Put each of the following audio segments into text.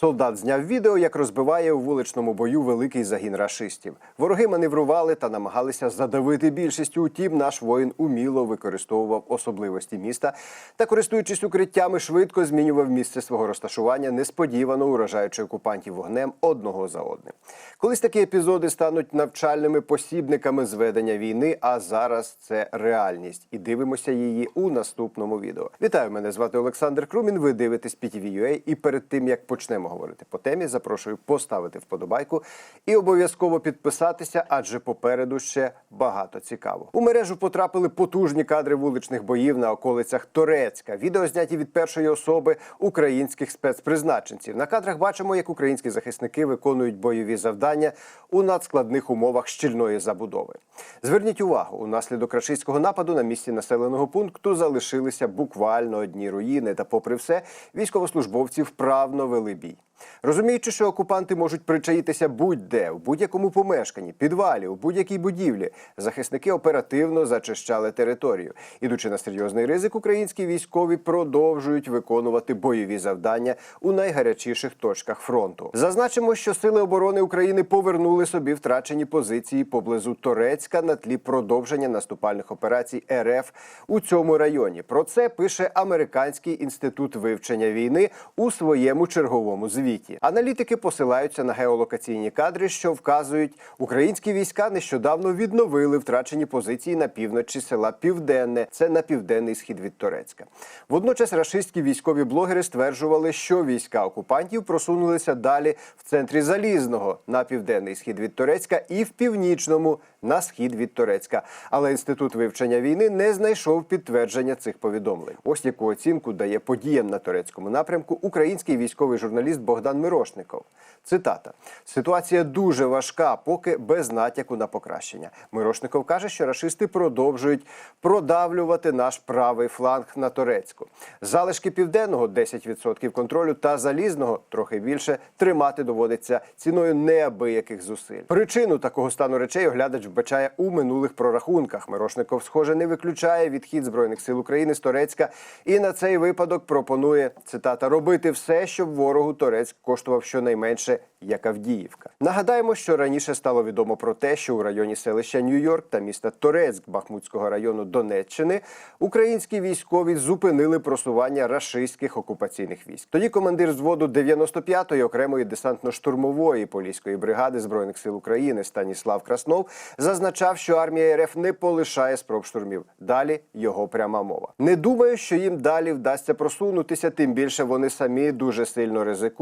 Солдат зняв відео, як розбиває у вуличному бою великий загін рашистів. Вороги маневрували та намагалися задавити більшістю. Утім, наш воїн уміло використовував особливості міста та, користуючись укриттями, швидко змінював місце свого розташування, несподівано уражаючи окупантів вогнем одного за одним. Колись такі епізоди стануть навчальними посібниками зведення війни. А зараз це реальність. І дивимося її у наступному відео. Вітаю, мене звати Олександр Крумін. Ви дивитесь PTV.ua. І перед тим як почнемо говорити по темі, запрошую поставити вподобайку і обов'язково підписатися, адже попереду ще багато цікаво. У мережу потрапили потужні кадри вуличних боїв на околицях Торецька. Відео зняті від першої особи українських спецпризначенців. На кадрах бачимо, як українські захисники виконують бойові завдання у надскладних умовах щільної забудови. Зверніть увагу, унаслідок рашистського нападу на місці населеного пункту залишилися буквально одні руїни. Та, попри все, військовослужбовці вправно вели бій. Розуміючи, що окупанти можуть причаїтися будь-де, в будь-якому помешканні, підвалі, у будь-якій будівлі, захисники оперативно зачищали територію. Ідучи на серйозний ризик, українські військові продовжують виконувати бойові завдання у найгарячіших точках фронту. Зазначимо, що сили оборони України повернули собі втрачені позиції поблизу Торецька на тлі продовження наступальних операцій РФ у цьому районі. Про це пише Американський інститут вивчення війни у своєму черговому звіті. Аналітики посилаються на геолокаційні кадри, що вказують, українські війська нещодавно відновили втрачені позиції на півночі села Південне. Це на південний схід від Торецька. Водночас рашистські військові блогери стверджували, що війська окупантів просунулися далі в центрі Залізного на південний схід від Торецька і в північному на схід від Торецька. Але інститут вивчення війни не знайшов підтвердження цих повідомлень. Ось яку оцінку дає подіям на турецькому напрямку український військовий журналіст Богдан Мирошников. Цитата: ситуація дуже важка, поки без натяку на покращення. Мирошников каже, що рашисти продовжують продавлювати наш правий фланг на Торецьку. Залишки південного 10% контролю та залізного трохи більше тримати доводиться ціною неабияких зусиль. Причину такого стану речей оглядач вбачає у минулих прорахунках. Мирошников, схоже, не виключає відхід збройних сил України з Торецька і на цей випадок пропонує цитата робити все, щоб ворогу Торецьк коштував щонайменше як Авдіївка. Нагадаємо, що раніше стало відомо про те, що у районі селища Нью-Йорк та міста Торецьк Бахмутського району Донеччини українські військові зупинили просування рашистських окупаційних військ. Тоді командир взводу 95-ї окремої десантно-штурмової поліської бригади збройних сил України Станіслав Краснов зазначав, що армія РФ не полишає спроб штурмів. Далі його пряма мова. Не думаю, що їм далі вдасться просунутися, тим більше вони самі дуже сильно ризикують,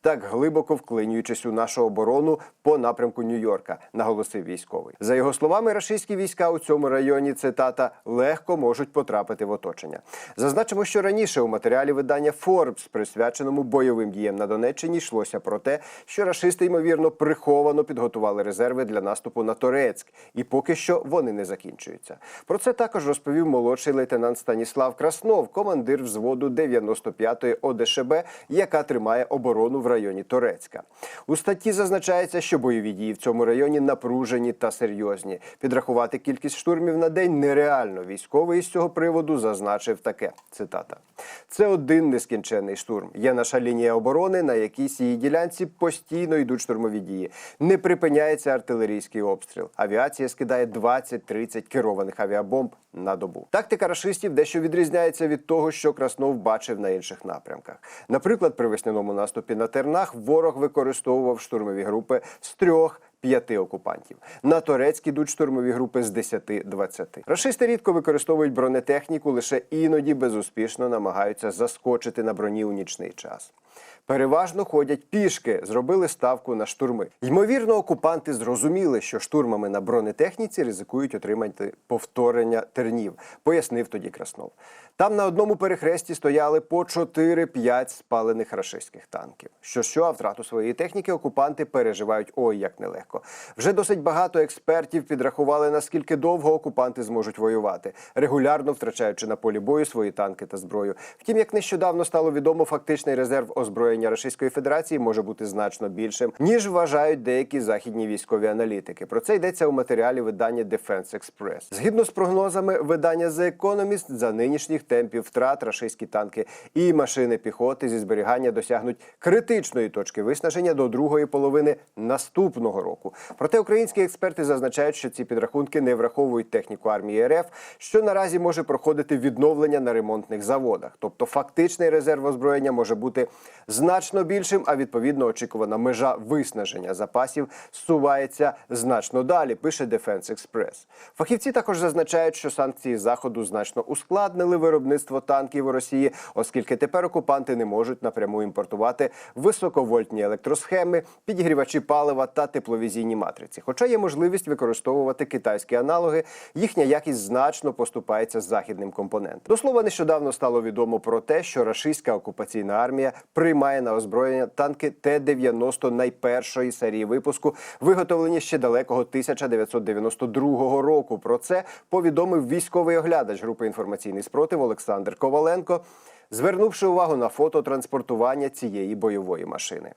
так глибоко вклинюючись у нашу оборону по напрямку Нью-Йорка, наголосив військовий. За його словами, рашистські війська у цьому районі цитата легко можуть потрапити в оточення. Зазначимо, що раніше у матеріалі видання Forbes, присвяченому бойовим діям на Донеччині, йшлося про те, що рашисти ймовірно приховано підготували резерви для наступу на Торецьк, і поки що вони не закінчуються. Про це також розповів молодший лейтенант Станіслав Краснов, командир взводу 95-ї ОДШБ, яка тримає оборону в районі Торецька. У статті зазначається, що бойові дії в цьому районі напружені та серйозні. Підрахувати кількість штурмів на день нереально. Військовий з цього приводу зазначив таке: цитата: це один нескінченний штурм. Є наша лінія оборони, на якійсь її ділянці постійно йдуть штурмові дії. Не припиняється артилерійський обстріл. Авіація скидає 20-30 керованих авіабомб на добу. Тактика рашистів дещо відрізняється від того, що Краснов бачив на інших напрямках. Наприклад, при весняному наступі на Тернах ворог використовував штурмові групи з трьох. П'яти окупантів на турецькі йдуть штурмові групи з 10-20. Рашисти рідко використовують бронетехніку, лише іноді безуспішно намагаються заскочити на броні у нічний час. Переважно ходять пішки, зробили ставку на штурми. Ймовірно, окупанти зрозуміли, що штурмами на бронетехніці ризикують отримати повторення тернів, пояснив тоді Краснов. Там на одному перехресті стояли по 4-5 спалених рашистських танків. Що що, втрату своєї техніки окупанти переживають ой як нелегко. Вже досить багато експертів підрахували, наскільки довго окупанти зможуть воювати, регулярно втрачаючи на полі бою свої танки та зброю. Втім, як нещодавно стало відомо, фактичний резерв озброєння озброєння Російської Федерації може бути значно більшим, ніж вважають деякі західні військові аналітики. Про це йдеться у матеріалі видання Defense Express. Згідно з прогнозами видання The Economist, за нинішніх темпів втрат рашистські танки і машини піхоти зі зберігання досягнуть критичної точки виснаження до другої половини наступного року. Проте українські експерти зазначають, що ці підрахунки не враховують техніку армії РФ, що наразі може проходити відновлення на ремонтних заводах. Тобто фактичний резерв озброєння може бути значно більшим, а відповідно очікувана межа виснаження запасів зсувається значно далі. Пише Defense Express. Фахівці також зазначають, що санкції заходу значно ускладнили виробництво танків у Росії, оскільки тепер окупанти не можуть напряму імпортувати високовольтні електросхеми, підігрівачі палива та тепловізійні матриці. Хоча є можливість використовувати китайські аналоги, їхня якість значно поступається західним компонентам. До слова, нещодавно стало відомо про те, що рашистська окупаційна армія приймає на озброєння танки Т-90 найпершої серії випуску, виготовлені ще далекого 1992 року. Про це повідомив військовий оглядач групи інформаційний спротив Олександр Коваленко, звернувши увагу на фото транспортування цієї бойової машини.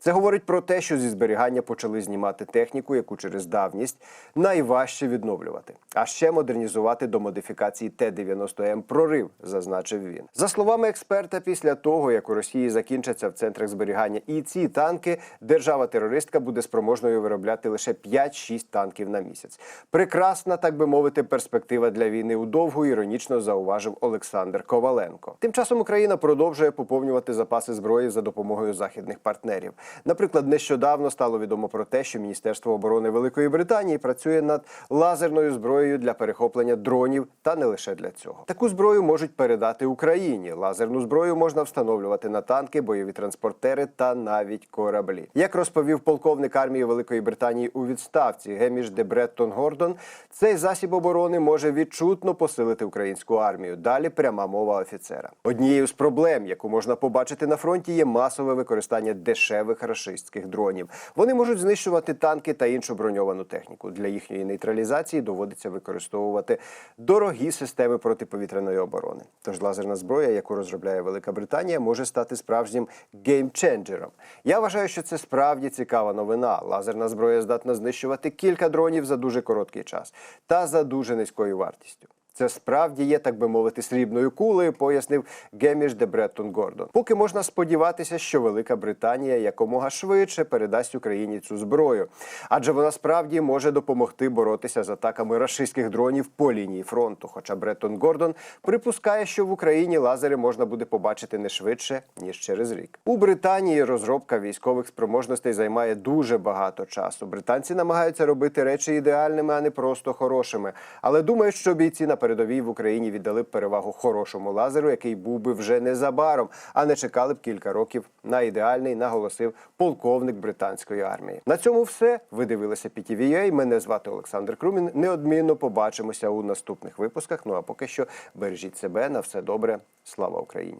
Це говорить про те, що зі зберігання почали знімати техніку, яку через давність найважче відновлювати, а ще модернізувати до модифікації Т-90М прорив, зазначив він. За словами експерта, після того як у Росії закінчаться в центрах зберігання і ці танки, держава-терористка буде спроможною виробляти лише 5-6 танків на місяць. Прекрасна, так би мовити, перспектива для війни удовгу, іронічно зауважив Олександр Коваленко. Тим часом Україна продовжує поповнювати запаси зброї за допомогою західних партнерів. Наприклад, нещодавно стало відомо про те, що Міністерство оборони Великої Британії працює над лазерною зброєю для перехоплення дронів, та не лише для цього. Таку зброю можуть передати Україні. Лазерну зброю можна встановлювати на танки, бойові транспортери та навіть кораблі. Як розповів полковник армії Великої Британії у відставці Геміш де Бреттон Гордон, цей засіб оборони може відчутно посилити українську армію. Далі пряма мова офіцера. Однією з проблем, яку можна побачити на фронті, є масове використання дешевих рашистських дронів. Вони можуть знищувати танки та іншу броньовану техніку. Для їхньої нейтралізації доводиться використовувати дорогі системи протиповітряної оборони. Тож лазерна зброя, яку розробляє Велика Британія, може стати справжнім геймченджером. Я вважаю, що це справді цікава новина. Лазерна зброя здатна знищувати кілька дронів за дуже короткий час та за дуже низькою вартістю. Це справді є, так би мовити, срібною кулею, пояснив Геміш де Бреттон Гордон. Поки можна сподіватися, що Велика Британія якомога швидше передасть Україні цю зброю, адже вона справді може допомогти боротися з атаками рашистських дронів по лінії фронту. Хоча Бреттон Гордон припускає, що в Україні лазери можна буде побачити не швидше ніж через рік. У Британії розробка військових спроможностей займає дуже багато часу. Британці намагаються робити речі ідеальними, а не просто хорошими. Але думаю, що бійці на передовій в Україні віддали б перевагу хорошому лазеру, який був би вже незабаром, а не чекали б кілька років на ідеальний, наголосив полковник британської армії. На цьому все. Ви дивилися PTVA. Мене звати Олександр Крумін. Неодмінно побачимося у наступних випусках. Ну а поки що бережіть себе на все добре. Слава Україні!